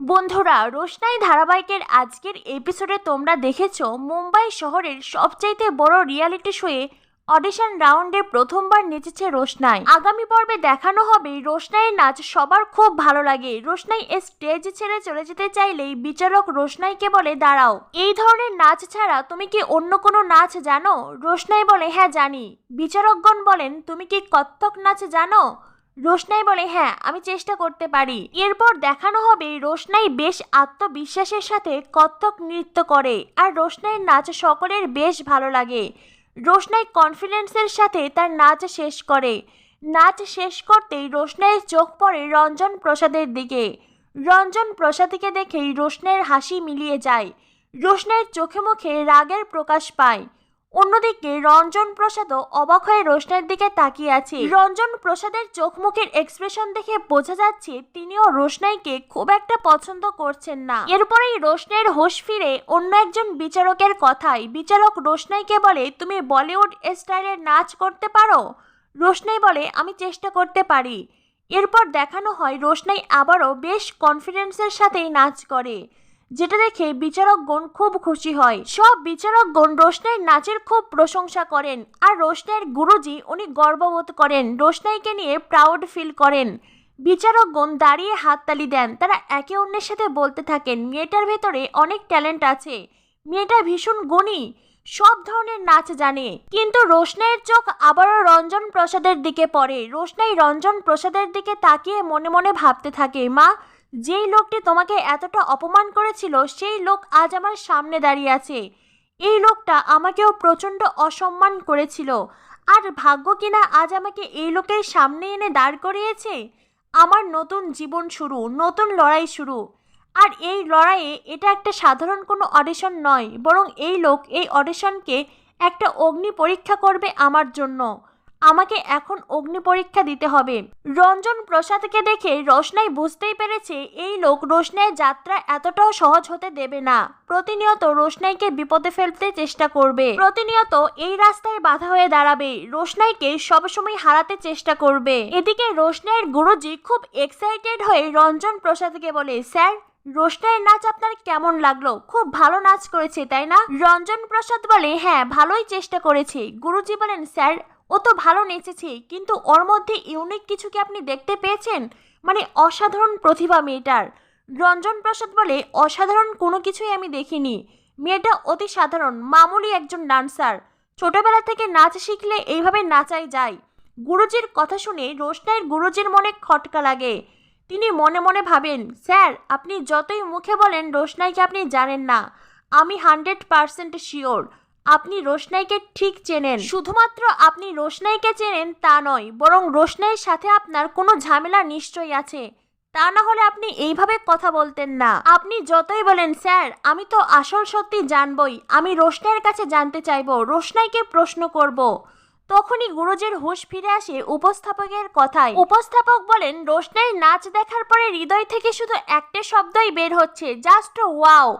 বন্ধুরা, রোশনাই ধারাবাহিকের আজকের এপিসোডে তোমরা দেখেছ মুম্বাই শহরের সবচাইতে বড় রিয়ালিটি শোয়ে অডিশন রাউন্ডে প্রথমবার নেচেছে রোশনাই। আগামী পর্বে দেখানো হবে রোশনাইয়ের নাচ সবার খুব ভালো লাগে। রোশনাই স্টেজ ছেড়ে চলে যেতে চাইলেই বিচারক রোশনাইকে বলে, দাঁড়াও, এই ধরনের নাচ ছাড়া তুমি কি অন্য কোনো নাচ জানো? রোশনাই বলে হ্যাঁ জানি। বিচারকগণ বলেন, তুমি কি কত্থক নাচ জানো? রোশনাই বলে হ্যাঁ আমি চেষ্টা করতে পারি। এরপর দেখানো হবে রোশনাই বেশ আত্মবিশ্বাসের সাথে কত্থক নৃত্য করে, আর রোশনাইয়ের নাচ সকলের বেশ ভালো লাগে। রোশনাই কনফিডেন্সের সাথে তার নাচ শেষ করে। নাচ শেষ করতেই রোশনাইয়ের চোখ পড়ে রঞ্জন প্রসাদের দিকে। রঞ্জন প্রসাদকে দেখেই রোশনাইয়ের হাসি মিলিয়ে যায়। রোশনাইয়ের চোখে মুখে রাগের প্রকাশ পায়। অন্যদিকে রঞ্জন প্রসাদও অবাক হয়ে রোশনের দিকে তাকিয়ে আছে। রঞ্জন প্রসাদের চোখ মুখের এক্সপ্রেশন দেখে বোঝা যাচ্ছে তিনিও রোশনাইকে খুব একটা পছন্দ করছেন না। এরপরেই রোশনের হোশ ফিরে অন্য একজন বিচারকের কথায়। বিচারক রোশনাইকে বলে, তুমি বলিউড স্টাইলের নাচ করতে পারো? রোশনাই বলে, আমি চেষ্টা করতে পারি। এরপর দেখানো হয় রোশনাই আবারও বেশ কনফিডেন্সের সাথেই নাচ করে। যেটা দেখে বিচারকগণ খুব খুশি হয়। সব বিচারকগণ রোশনের নাচের খুব প্রশংসা করেন আর রোশনের গুরুজি উনি গর্ববোধ করেন, রোশনাইকে নিয়ে প্রাউড ফিল করেন। বিচারকগণ দাঁড়িয়ে হাততালি দেন, তারা একে অন্যের সাথে বলতে থাকেন, মেয়েটার ভেতরে অনেক ট্যালেন্ট আছে, মেয়েটা ভীষণ গুণী, সব ধরনের নাচ জানে। কিন্তু রোশনাইয়ের চোখ আবারও রঞ্জন প্রসাদের দিকে পড়ে। রোশনাই রঞ্জন প্রসাদের দিকে তাকিয়ে মনে মনে ভাবতে থাকে, মা যেই লোকটি তোমাকে এতটা অপমান করেছিল, সেই লোক আজ আমার সামনে দাঁড়িয়ে আছে। এই লোকটা আমাকেও প্রচণ্ড অসম্মান করেছিল। আর ভাগ্য কিনা আজ আমাকে এই লোকের সামনে এনে দাঁড় করিয়েছে? আমার নতুন জীবন শুরু, নতুন লড়াই শুরু। আর এই লড়াইয়ে এটা একটা সাধারণ কোনো অডিশন নয়, বরং এই লোক এই অডিশনকে একটা অগ্নি পরীক্ষা করবে আমার জন্য। আমাকে এখন অগ্নি পরীক্ষা দিতে হবে। রঞ্জন প্রসাদকে দেখে রোশনাই বুঝতেই পেরেছে এই লোক রোশনাইয়ের যাত্রা এতটাও সহজ হতে দেবে না। প্রতিনিয়ত রোশনাইকে বিপদে ফেলতে চেষ্টা করবে। প্রতিনিয়ত এই রাস্তায় বাধা হয়ে দাঁড়াবে। রোশনাইকে সবসময় হারাতে চেষ্টা করবে। এদিকে রোশনাইয়ের গুরুজি খুব এক্সাইটেড হয়ে রঞ্জন প্রসাদকে বলে, স্যার, রোশনাইয়ের নাচ আপনার কেমন লাগল? খুব ভালো নাচ করেছে, তাই না? রঞ্জন প্রসাদ বলে হ্যাঁ ভালোই চেষ্টা করেছে। গুরুজি বলেন, স্যার ও তো ভালো নেচেছে, কিন্তু ওর মধ্যে ইউনিক কিছু কি আপনি দেখতে পেয়েছেন? মানে অসাধারণ প্রতিভা মেয়েটার। রঞ্জন প্রসাদ বলে অসাধারণ কোনো কিছুই আমি দেখিনি। মেয়েটা অতি সাধারণ, মামুলি একজন ডান্সার ছোটবেলা থেকে নাচ শিখলে এইভাবে নাচাই যায়। গুরুজির কথা শুনে রোশনাইয়ের গুরুজির মনে খটকা লাগে। তিনি মনে মনে ভাবেন, স্যার, আপনি যতই মুখে বলেন রোশনাইকে আপনি জানেন না। আমি হান্ড্রেড পার্সেন্ট শিওর আপনি রোশনাইকে ঠিক চেনেন। শুধুমাত্র আপনি রোশনাইকে চেনেন তা নয়, বরং রোশনাইয়ের সাথে আপনার কোনো ঝামেলা নিশ্চয়ই আছে। তা না হলে আপনি এইভাবে কথা বলতেন না। আপনি যতই বলেন, স্যার, আমি তো আসল সত্যি জানবই। আমি রোশনাইয়ের কাছে জানতে চাইব। রোশনাইকে প্রশ্ন করব। তখনই গুরুজির হুঁশ ফিরে আসে উপস্থাপকের কথায়। উপস্থাপক বলেন, রোশনাইয়ের নাচ দেখার পরে হৃদয় থেকে শুধু একটা শব্দই বের হচ্ছে জাস্ট ওয়াও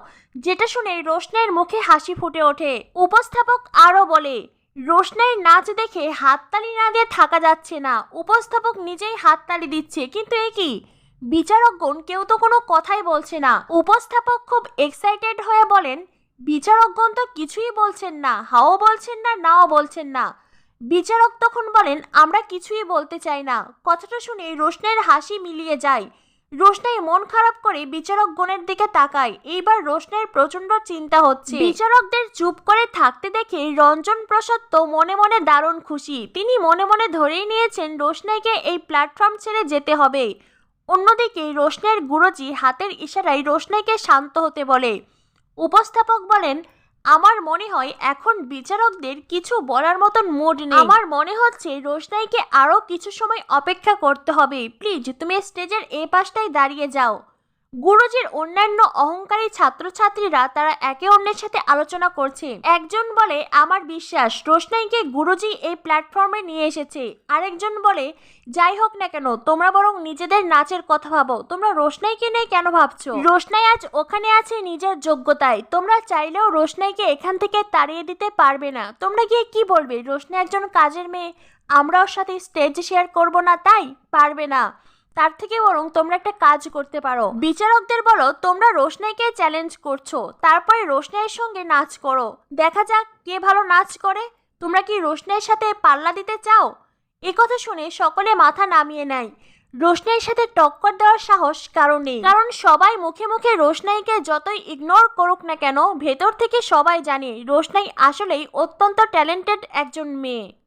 যেটা শুনে রোশনাইয়ের মুখে হাসি ফুটে ওঠে। উপস্থাপক আরও বলে, রোশনাইয়ের নাচ দেখে হাততালি না দিয়ে থাকা যাচ্ছে না। উপস্থাপক নিজেই হাততালি দিচ্ছে, কিন্তু এ কি? বিচারকগণ কেউ তো কোনো কথাই বলছে না। উপস্থাপক খুব এক্সাইটেড হয়ে বলেন, বিচারকগণ তো কিছুই বলছেন না, হাও বলছেন না, নাও বলছেন না। বিচারক তখন বলেন, আমরা কিছুই বলতে চাই না। কথাটা শুনে রোশনাইয়ের হাসি মিলিয়ে যায়। রোশনাই মন খারাপ করে বিচারক গণের দিকে তাকায়। এইবার রোশনাইয়ের প্রচণ্ড চিন্তা হচ্ছে। বিচারকদের চুপ করে থাকতে দেখে রঞ্জন প্রসাদ তো মনে মনে দারুণ খুশি। তিনি মনে মনে ধরেই নিয়েছেন রোশনাইকে এই প্ল্যাটফর্ম ছেড়ে যেতে হবে। অন্যদিকে রোশনাইয়ের গুরুজি হাতের ইশারায় রোশনাইকে শান্ত হতে বলে। উপস্থাপক বলেন আমার মনে হয় এখন বিচারকদের কিছু বলার মতন মুড নেই। আমার মনে হচ্ছে রোশনাইকে আরও কিছু সময় অপেক্ষা করতে হবে। প্লিজ তুমি স্টেজের এ পাশটায় দাঁড়িয়ে যাও। গুরুজির অন্যান্য অহংকারী ছাত্রছাত্রীরা তারা একে অন্যের সাথে আলোচনা করছে। একজন বলে, আমার বিশ্বাস, রোশনাইকে গুরুজি এই প্ল্যাটফর্মে নিয়ে এসেছে। আরেকজন বলে, যাই হোক না কেন, তোমরা বরং নিজেদের নাচের কথা ভাবো। তোমরা রোশনাইকে নিয়ে কেন ভাবছ? রোশনাই আজ ওখানে আছে নিজের যোগ্যতায়। তোমরা চাইলেও রোশনাইকে এখান থেকে তাড়িয়ে দিতে পারবে না। তোমরা গিয়ে কি বলবে? রোশনাই একজন কাজের মেয়ে। আমরা ওর সাথে স্টেজ শেয়ার করব না, তাই? পারবে না। তার থেকে বরং তোমরা একটা কাজ করতে পারো। বিচারকদের বলো, তোমরা রোশনাইকে চ্যালেঞ্জ করছ। তারপরে রোশনাইয়ের সঙ্গে নাচ করো। দেখা যাক কে ভালো নাচ করে। তোমরা কি রোশনাইয়ের সাথে পাল্লা দিতে চাও? এ কথা শুনে সকলে মাথা নামিয়ে নেয়। রোশনাইয়ের সাথে টক্কর দেওয়ার সাহস কারও নেই। কারণ সবাই মুখে মুখে রোশনাইকে যতই ইগনোর করুক না কেন, ভেতর থেকে সবাই জানে রোশনাই আসলেই অত্যন্ত ট্যালেন্টেড একজন মেয়ে।